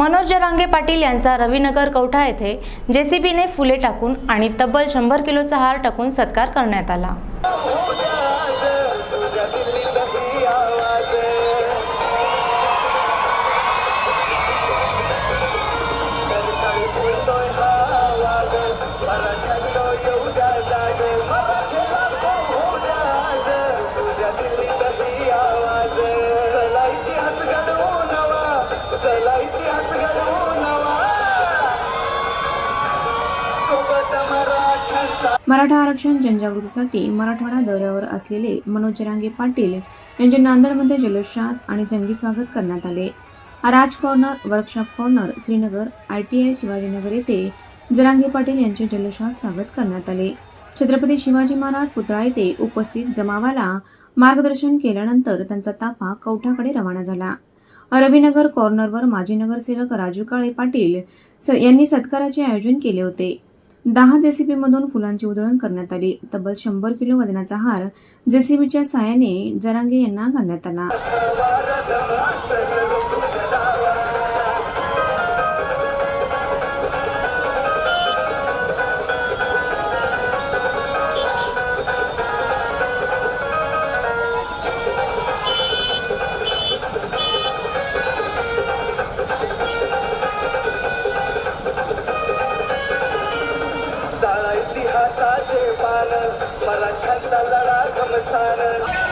मनोज जरांगे पाटील यांचा रविनगर कवठा येथे जेसीबीने फुले टाकून आणि तब्बल शंभर किलोचा हार टाकून सत्कार करण्यात आला. मराठा आरक्षण जनजागृतीसाठी मराठवाडा दौऱ्यावर असलेले मनोज जरांगे पाटील यांचे नांदेडमध्ये जल्लोषात आणि जंगी स्वागत करण्यात आले. Raj corner workshop corner Shrinagar I T I Shivajinagar येथे जरांगे पाटील यांचे जल्लोषात स्वागत करण्यात आले. छत्रपती शिवाजी महाराज पुतळा येथे उपस्थित जमावाला मार्गदर्शन केल्यानंतर त्यांचा ताफा कवठाकडे रवाना झाला. रविनगर कॉर्नरवर माजी नगरसेवक राजू काळे पाटील स- यांनी सत्काराचे आयोजन केले होते. दहा जेसीबीमधून फुलांची उधळण करण्यात आली. तब्बल शंभर किलो वजनाचा हार जेसीबीच्या साहाय्याने जरांगे यांना घालण्यात आला. शाळा इतिहासाचे पान मराठ्यांचा लढा घमसान.